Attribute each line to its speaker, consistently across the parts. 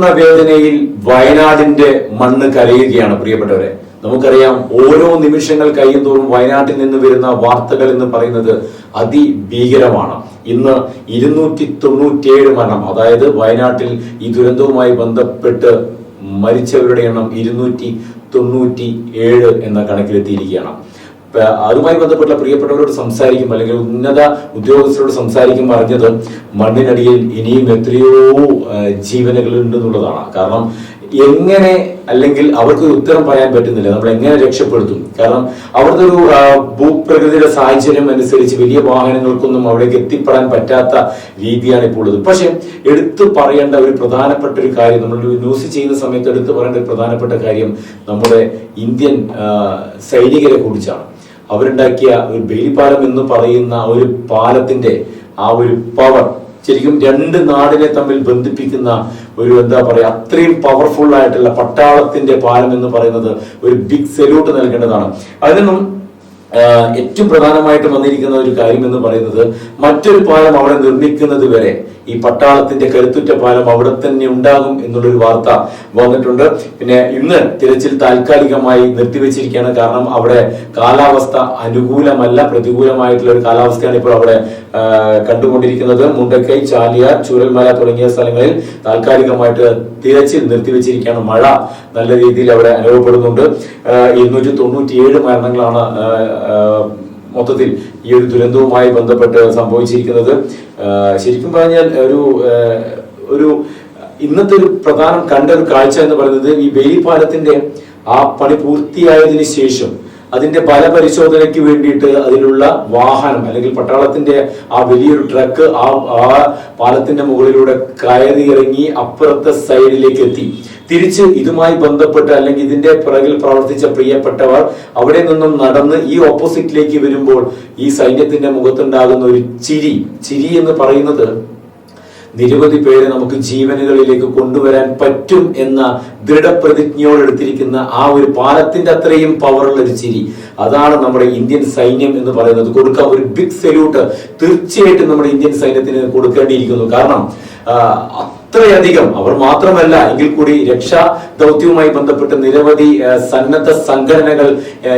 Speaker 1: തീർക്കുന്ന വേദനയിൽ വയനാടിന്റെ മണ്ണ് കരയുകയാണ് പ്രിയപ്പെട്ടവരെ. നമുക്കറിയാം ഓരോ നിമിഷങ്ങൾ കഴിയും തോറും വയനാട്ടിൽ നിന്ന് വരുന്ന വാർത്തകൾ എന്ന് പറയുന്നത് അതിഭീകരമാണ്. ഇന്ന് ഇരുന്നൂറ്റി തൊണ്ണൂറ്റിയേഴ് മരണം അതായത് വയനാട്ടിൽ ഈ ദുരന്തവുമായി ബന്ധപ്പെട്ട് മരിച്ചവരുടെ എണ്ണം ഇരുന്നൂറ്റി തൊണ്ണൂറ്റി ഏഴ് എന്ന കണക്കിലെത്തിയിരിക്കുകയാണ്. അതുമായി ബന്ധപ്പെട്ട പ്രിയപ്പെട്ടവരോട് സംസാരിക്കും അല്ലെങ്കിൽ ഉന്നത ഉദ്യോഗസ്ഥരോട് സംസാരിക്കും പറഞ്ഞത് മണ്ണിനടിയിൽ ഇനിയും എത്രയോ ഉണ്ടെന്നുള്ളതാണ്. കാരണം എങ്ങനെ അല്ലെങ്കിൽ അവർക്ക് ഒരു ഉത്തരം പറയാൻ പറ്റുന്നില്ല. നമ്മൾ എങ്ങനെ രക്ഷപ്പെടുത്തും? കാരണം അവരുടെ ഒരു ഭൂപ്രകൃതിയുടെ സാഹചര്യം അനുസരിച്ച് വലിയ വാഹനങ്ങൾക്കൊന്നും അവിടേക്ക് എത്തിപ്പെടാൻ പറ്റാത്ത രീതിയാണ് ഇപ്പോൾ ഉള്ളത്. പക്ഷെ എടുത്തു പറയേണ്ട ഒരു പ്രധാനപ്പെട്ട ഒരു കാര്യം നമ്മൾ ന്യൂസ് ചെയ്യുന്ന സമയത്ത് എടുത്തു പറയേണ്ട ഒരു പ്രധാനപ്പെട്ട കാര്യം നമ്മുടെ ഇന്ത്യൻ സൈനികരെ കുറിച്ചാണ്. അവരുണ്ടാക്കിയ ഒരു ബേലിപ്പാലം എന്ന് പറയുന്ന ഒരു പാലത്തിന്റെ ആ ഒരു പവർ ശരിക്കും രണ്ട് നാടിനെ തമ്മിൽ ബന്ധിപ്പിക്കുന്ന ഒരു എന്താ പറയുക അത്രയും പവർഫുൾ ആയിട്ടുള്ള പട്ടാളത്തിന്റെ പാലം എന്ന് പറയുന്നത് ഒരു ബിഗ് സല്യൂട്ട് നൽകേണ്ടതാണ്. അതിനൊന്നും ഏറ്റവും പ്രധാനമായിട്ട് വന്നിരിക്കുന്ന ഒരു കാര്യം എന്ന് പറയുന്നത് മറ്റൊരു പാലം അവിടെ നിർമ്മിക്കുന്നത് വരെ ഈ പട്ടാളത്തിന്റെ കരുത്തുറ്റ പാലം അവിടെ തന്നെ ഉണ്ടാകും എന്നുള്ളൊരു വാർത്ത വന്നിട്ടുണ്ട്. പിന്നെ ഇന്ന് തിരച്ചിൽ താൽക്കാലികമായി നിർത്തിവെച്ചിരിക്കുകയാണ്. കാരണം അവിടെ കാലാവസ്ഥ അനുകൂലമല്ല പ്രതികൂലമായിട്ടുള്ള ഒരു കാലാവസ്ഥയാണ് ഇപ്പോൾ അവിടെ കണ്ടുകൊണ്ടിരിക്കുന്നത്. മുണ്ടക്കൈ ചാലിയ ചൂരൽമല തുടങ്ങിയ സ്ഥലങ്ങളിൽ താൽക്കാലികമായിട്ട് തിരച്ചിൽ നിർത്തിവെച്ചിരിക്കുകയാണ്. മഴ നല്ല രീതിയിൽ അവിടെ അനുഭവപ്പെടുന്നുണ്ട്. ഇരുന്നൂറ്റി തൊണ്ണൂറ്റിയേഴ് മരണങ്ങളാണ് മൊത്തത്തിൽ ഈ ഒരു ദുരന്തവുമായി ബന്ധപ്പെട്ട് സംഭവിച്ചിരിക്കുന്നത്. ശരിക്കും പറഞ്ഞാൽ ഒരു ഒരു ഇന്നത്തെ ഒരു പ്രധാനം കണ്ട ഒരു കാഴ്ച എന്ന് പറയുന്നത് ഈ വേലിപ്പാലത്തിന്റെ ആ പണി പൂർത്തിയായതിനു ശേഷം അതിന്റെ ബല പരിശോധനയ്ക്ക് വേണ്ടിയിട്ട് അതിലുള്ള വാഹനം അല്ലെങ്കിൽ പട്ടാളത്തിന്റെ ആ വലിയൊരു ട്രക്ക് ആ ആ പാലത്തിന്റെ മുകളിലൂടെ കയറി ഇറങ്ങി അപ്പുറത്തെ സൈഡിലേക്ക് എത്തി. തിരിച്ച് ഇതുമായി ബന്ധപ്പെട്ട് അല്ലെങ്കിൽ ഇതിന്റെ പിറകിൽ പ്രവർത്തിച്ച പ്രിയപ്പെട്ടവർ അവിടെ നിന്നും നടന്ന് ഈ ഓപ്പോസിറ്റിലേക്ക് വരുമ്പോൾ ഈ സൈന്യത്തിന്റെ മുഖത്തുണ്ടാകുന്ന ഒരു ചിരി ചിരി എന്ന് പറയുന്നത് നിരവധി പേരെ നമുക്ക് ജീവനുകളിലേക്ക് കൊണ്ടുവരാൻ പറ്റും എന്ന ദൃഢപ്രതിജ്ഞയോടെടുത്തിരിക്കുന്ന ആ ഒരു പാലത്തിന്റെ അത്രയും പവറുള്ള ഒരു ചിരി. അതാണ് നമ്മുടെ ഇന്ത്യൻ സൈന്യം എന്ന് പറയുന്നത്. കൊടുക്കാൻ ഒരു ബിഗ് സല്യൂട്ട് തീർച്ചയായിട്ടും നമ്മുടെ ഇന്ത്യൻ സൈന്യത്തിന് കൊടുക്കേണ്ടിയിരിക്കുന്നു. കാരണം അത്രയധികം അവർ മാത്രമല്ല എങ്കിൽ കൂടി രക്ഷാ ദൗത്യവുമായി ബന്ധപ്പെട്ട് നിരവധി സന്നദ്ധ സംഘടനകൾ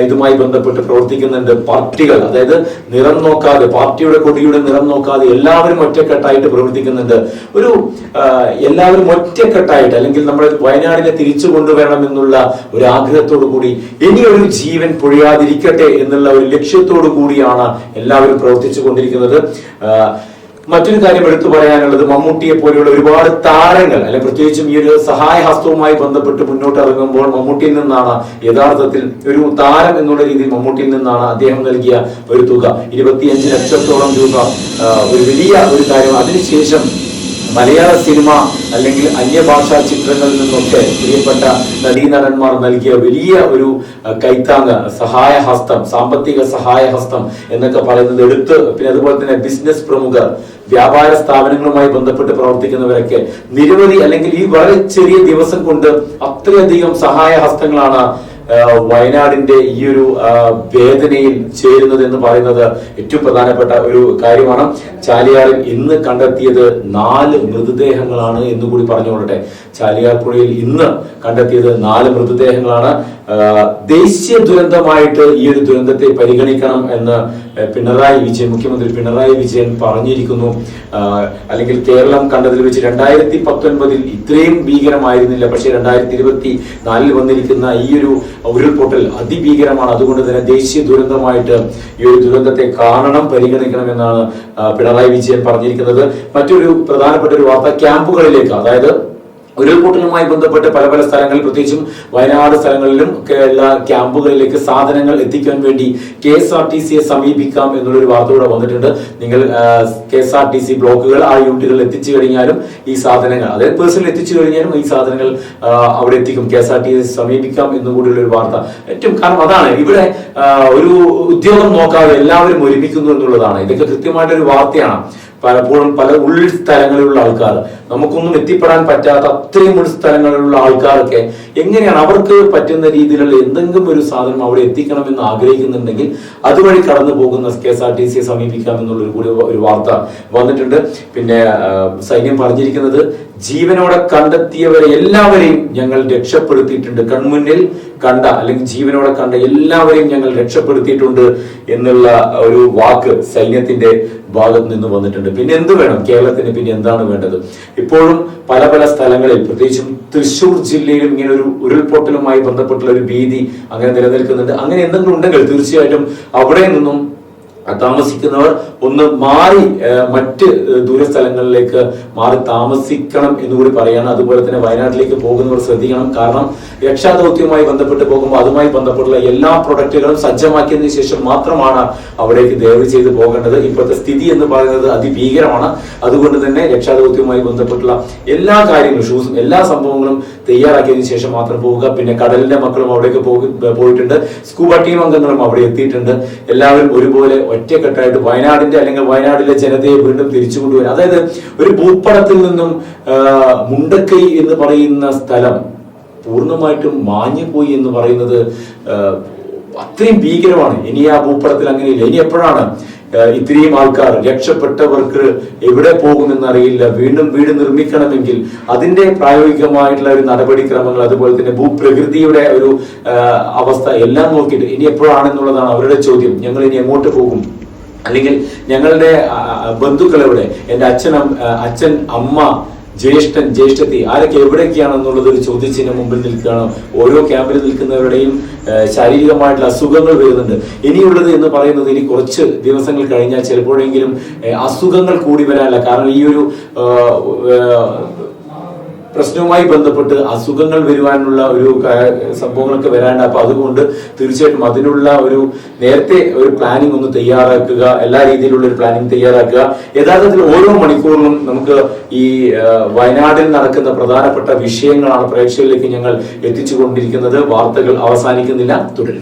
Speaker 1: ഇതുമായി ബന്ധപ്പെട്ട് പ്രവർത്തിക്കുന്നുണ്ട്. പാർട്ടികൾ അതായത് നിറം നോക്കാതെ പാർട്ടിയുടെ കൊടിയുടെ നിറം നോക്കാതെ എല്ലാവരും ഒറ്റക്കെട്ടായിട്ട് പ്രവർത്തിക്കുന്നുണ്ട്. ഒരു എല്ലാവരും ഒറ്റക്കെട്ടായിട്ട് അല്ലെങ്കിൽ നമ്മൾ വയനാടിനെ തിരിച്ചു കൊണ്ടുവരണം എന്നുള്ള ഒരു ആഗ്രഹത്തോടു കൂടി ഇനിയൊരു ജീവൻ പൊഴിയാതിരിക്കട്ടെ എന്നുള്ള ഒരു ലക്ഷ്യത്തോടു കൂടിയാണ് എല്ലാവരും പ്രവർത്തിച്ചു കൊണ്ടിരിക്കുന്നത്. മറ്റൊരു കാര്യം എടുത്തു പറയാനുള്ളത് മമ്മൂട്ടിയെ പോലെയുള്ള ഒരുപാട് താരങ്ങൾ അല്ലെ പ്രത്യേകിച്ചും ഈ ഒരു സഹായ ഹസ്തവുമായി ബന്ധപ്പെട്ട് മുന്നോട്ട് ഇറങ്ങുമ്പോൾ മമ്മൂട്ടിയിൽ നിന്നാണ് യഥാർത്ഥത്തിൽ ഒരു താരം എന്നുള്ള രീതിയിൽ മമ്മൂട്ടിയിൽ നിന്നാണ് അദ്ദേഹം നൽകിയ ഒരു തുക. ഇരുപത്തിയഞ്ച് ലക്ഷത്തോളം രൂപ ഒരു വലിയ ഒരു കാര്യം. അതിനുശേഷം മലയാള സിനിമ അല്ലെങ്കിൽ അന്യഭാഷാ ചിത്രങ്ങളിൽ നിന്നൊക്കെ പ്രിയപ്പെട്ട നടീനടന്മാർ നൽകിയ വലിയ ഒരു കൈത്താങ്ങ് കൈത്താങ് സഹായ ഹസ്തം സാമ്പത്തിക സഹായ ഹസ്തം എന്നൊക്കെ പറയുന്നത് എടുത്ത് പിന്നെ അതുപോലെ തന്നെ ബിസിനസ് പ്രമുഖർ വ്യാപാര സ്ഥാപനങ്ങളുമായി ബന്ധപ്പെട്ട് പ്രവർത്തിക്കുന്നവരൊക്കെ നിരവധി അല്ലെങ്കിൽ ഈ വളരെ ചെറിയ ദിവസം കൊണ്ട് അത്രയധികം സഹായ ഹസ്തങ്ങളാണ് ആ, വയനാടിന്റെ ഈ ഒരു വേദനയിൽ ചേരുന്നത് എന്ന് പറയുന്നത് ഏറ്റവും പ്രധാനപ്പെട്ട ഒരു കാര്യമാണ്. ചാലിയാറിൽ ഇന്ന് കണ്ടെത്തിയത് നാല് മൃതദേഹങ്ങളാണ് എന്നുകൂടി പറഞ്ഞുകൊള്ളട്ടെ. ചാലിയാർ പുഴയിൽ ഇന്ന് കണ്ടെത്തിയത് നാല് മൃതദേഹങ്ങളാണ്. ദേശീയ ദുരന്തമായിട്ട് ഈ ഒരു ദുരന്തത്തെ പരിഗണിക്കണം എന്ന് പിണറായി വിജയൻ മുഖ്യമന്ത്രി പിണറായി വിജയൻ പറഞ്ഞിരിക്കുന്നു. അല്ലെങ്കിൽ കേരളം കണ്ടതിൽ വെച്ച് രണ്ടായിരത്തി പത്തൊൻപതിൽ ഇത്രയും ഭീകരമായിരുന്നില്ല. പക്ഷെ രണ്ടായിരത്തി ഇരുപത്തി നാലിൽ വന്നിരിക്കുന്ന ഈ ഒരു ഉരുൾപൊട്ടൽ അതിഭീകരമാണ്. അതുകൊണ്ട് തന്നെ ദേശീയ ദുരന്തമായിട്ട് ഈ ഒരു ദുരന്തത്തെ കാണണം പരിഗണിക്കണം എന്നാണ് പിണറായി വിജയൻ പറഞ്ഞിരിക്കുന്നത്. മറ്റൊരു പ്രധാനപ്പെട്ട ഒരു വാർത്ത ക്യാമ്പുകളിലേക്ക്. അതായത് ഉരുൾപൊട്ടലുമായി ബന്ധപ്പെട്ട് പല പല സ്ഥലങ്ങളിൽ പ്രത്യേകിച്ചും വയനാട് സ്ഥലങ്ങളിലും ഉള്ള ക്യാമ്പുകളിലേക്ക് സാധനങ്ങൾ എത്തിക്കാൻ വേണ്ടി കെ എസ് ആർ ടി സിയെ സമീപിക്കാം എന്നുള്ളൊരു വാർത്ത കൂടെ വന്നിട്ടുണ്ട്. നിങ്ങൾ K S R T C ബ്ലോക്കുകൾ ആ യൂണിറ്റുകളിൽ എത്തിച്ചു കഴിഞ്ഞാലും ഈ സാധനങ്ങൾ അതായത് പേഴ്സണൽ എത്തിച്ചു കഴിഞ്ഞാലും ഈ സാധനങ്ങൾ അവിടെ എത്തിക്കും. K S R T C സമീപിക്കാം എന്നുകൂടിയുള്ള ഒരു വാർത്ത. ഏറ്റവും കാരണം അതാണ് ഇവിടെ ഒരു ഉദ്യോഗം നോക്കാതെ എല്ലാവരും ഒരുമിക്കുന്നു എന്നുള്ളതാണ്. ഇതൊക്കെ കൃത്യമായിട്ടൊരു വാർത്തയാണ്. പലപ്പോഴും പല ഉൾസ്ഥലങ്ങളിലുള്ള ആൾക്കാർ. നമുക്കൊന്നും എത്തിപ്പെടാൻ പറ്റാത്ത അത്രയും ഉൾസ്ഥലങ്ങളിലുള്ള ആൾക്കാരൊക്കെ എങ്ങനെയാണ് അവർക്ക് പറ്റുന്ന രീതിയിലുള്ള എന്തെങ്കിലും ഒരു സാധനം അവിടെ എത്തിക്കണമെന്ന് ആഗ്രഹിക്കുന്നുണ്ടെങ്കിൽ അതുവഴി കടന്നു പോകുന്ന കെ എസ് ആർ ടി സിയെ സമീപിക്കാം എന്നുള്ള ഒരു കൂടി ഒരു വാർത്ത വന്നിട്ടുണ്ട്. പിന്നെ സൈന്യം പറഞ്ഞിരിക്കുന്നത് ജീവനോടെ കണ്ടെത്തിയവരെ എല്ലാവരെയും ഞങ്ങൾ രക്ഷപ്പെടുത്തിയിട്ടുണ്ട്. കൺമുന്നിൽ കണ്ട അല്ലെങ്കിൽ ജീവനോടെ കണ്ട എല്ലാവരെയും ഞങ്ങൾ രക്ഷപ്പെടുത്തിയിട്ടുണ്ട് എന്നുള്ള ഒരു വാക്ക് സൈന്യത്തിന്റെ ഭാഗത്ത് നിന്ന് വന്നിട്ടുണ്ട്. പിന്നെ എന്ത് വേണം? കേരളത്തിന് പിന്നെ എന്താണ് വേണ്ടത്? ഇപ്പോഴും പല പല സ്ഥലങ്ങളിൽ പ്രത്യേകിച്ചും തൃശ്ശൂർ ജില്ലയിലും ഇങ്ങനെ ഒരു ഉരുൾപൊട്ടലുമായി ബന്ധപ്പെട്ടുള്ള ഒരു ഭീതി അങ്ങനെ നിലനിൽക്കുന്നുണ്ട്. അങ്ങനെ എന്തെങ്കിലും ഉണ്ടെങ്കിൽ തീർച്ചയായിട്ടും അവിടെ നിന്നും താമസിക്കുന്നവർ ഒന്ന് മാറി മറ്റ് ദൂരസ്ഥലങ്ങളിലേക്ക് മാറി താമസിക്കണം എന്ന് കൂടി പറയാണ്. അതുപോലെ തന്നെ വയനാട്ടിലേക്ക് പോകുന്നവർ ശ്രദ്ധിക്കണം. കാരണം രക്ഷാദൗത്യവുമായി ബന്ധപ്പെട്ട് പോകുമ്പോൾ അതുമായി ബന്ധപ്പെട്ടുള്ള എല്ലാ പ്രൊഡക്റ്റുകളും സജ്ജമാക്കിയതിനു ശേഷം മാത്രമാണ് അവിടേക്ക് ദയവ് ചെയ്ത് പോകേണ്ടത്. ഇപ്പോഴത്തെ സ്ഥിതി എന്ന് പറയുന്നത് അതിഭീകരമാണ്. അതുകൊണ്ട് തന്നെ രക്ഷാദൗത്യവുമായി ബന്ധപ്പെട്ടുള്ള എല്ലാ കാര്യങ്ങളും ഷൂസും എല്ലാ സംഭവങ്ങളും തയ്യാറാക്കിയതിനു ശേഷം മാത്രം പോവുക. പിന്നെ കടലിന്റെ മക്കളും അവിടേക്ക് പോയിട്ടുണ്ട്. സ്കൂബ ടീം അംഗങ്ങളും അവിടെ എത്തിയിട്ടുണ്ട്. എല്ലാവരും ഒരുപോലെ ഒറ്റക്കെട്ടായിട്ട് വയനാടിന്റെ അല്ലെങ്കിൽ വയനാടിലെ ജനതയെ വീണ്ടും തിരിച്ചു കൊണ്ടുവരാൻ. അതായത് ഒരു ഭൂപടത്തിൽ നിന്നും മുണ്ടക്കൈ എന്ന് പറയുന്ന സ്ഥലം പൂർണമായിട്ടും മാഞ്ഞുപോയി എന്ന് പറയുന്നത് അത്രയും ഭീകരമാണ്. ഇനി ആ ഭൂപടത്തിൽ അങ്ങനെയില്ല. ഇനി എപ്പോഴാണ് ഇത്രയും ആൾക്കാർ രക്ഷപ്പെട്ടവർക്ക് എവിടെ പോകുമെന്നറിയില്ല. വീണ്ടും വീട് നിർമ്മിക്കണമെങ്കിൽ അതിന്റെ പ്രായോഗികമായിട്ടുള്ള ഒരു നടപടിക്രമങ്ങൾ അതുപോലെ തന്നെ ഭൂപ്രകൃതിയുടെ ഒരു അവസ്ഥ എല്ലാം നോക്കിയിട്ട് ഇനി എപ്പോഴാണെന്നുള്ളതാണ് അവരുടെ ചോദ്യം. ഞങ്ങൾ ഇനി എങ്ങോട്ട് പോകും? അല്ലെങ്കിൽ ഞങ്ങളുടെ ബന്ധുക്കളെവിടെ എന്റെ അച്ഛൻ അച്ഛൻ അമ്മ ജ്യേഷ്ഠൻ ജ്യേഷ്ഠത്തി ആരൊക്കെ എവിടെയൊക്കെയാണെന്നുള്ളത് ഒരു ചോദ്യത്തിന് മുമ്പിൽ നിൽക്കുകയാണ്. ഓരോ ക്യാമ്പിൽ നിൽക്കുന്നവരുടെയും ശാരീരികമായിട്ടുള്ള അസുഖങ്ങൾ വരുന്നുണ്ട്. ഇനിയുള്ളത് എന്ന് പറയുന്നത് ഇനി കുറച്ച് ദിവസങ്ങൾ കഴിഞ്ഞാൽ ചിലപ്പോഴെങ്കിലും അസുഖങ്ങൾ കൂടി വരാനല്ല കാരണം ഈ ഒരു പ്രശ്നവുമായി ബന്ധപ്പെട്ട് അസുഖങ്ങൾ വരുവാനുള്ള ഒരു സംഭവങ്ങളൊക്കെ വരാണ്ട് അപ്പൊ അതുകൊണ്ട് തീർച്ചയായിട്ടും അതിനുള്ള ഒരു നേരത്തെ ഒരു പ്ലാനിംഗ് ഒന്ന് തയ്യാറാക്കുക എല്ലാ രീതിയിലുള്ള ഒരു പ്ലാനിംഗ് തയ്യാറാക്കുക. യഥാർത്ഥത്തിൽ ഓരോ മണിക്കൂറിലും നമുക്ക് ഈ വയനാടിൽ നടക്കുന്ന പ്രധാനപ്പെട്ട വിഷയങ്ങളാണ് പ്രേക്ഷകരിലേക്ക് ഞങ്ങൾ എത്തിച്ചുകൊണ്ടിരിക്കുന്നത്. വാർത്തകൾ അവസാനിക്കുന്നില്ല. തുടരും.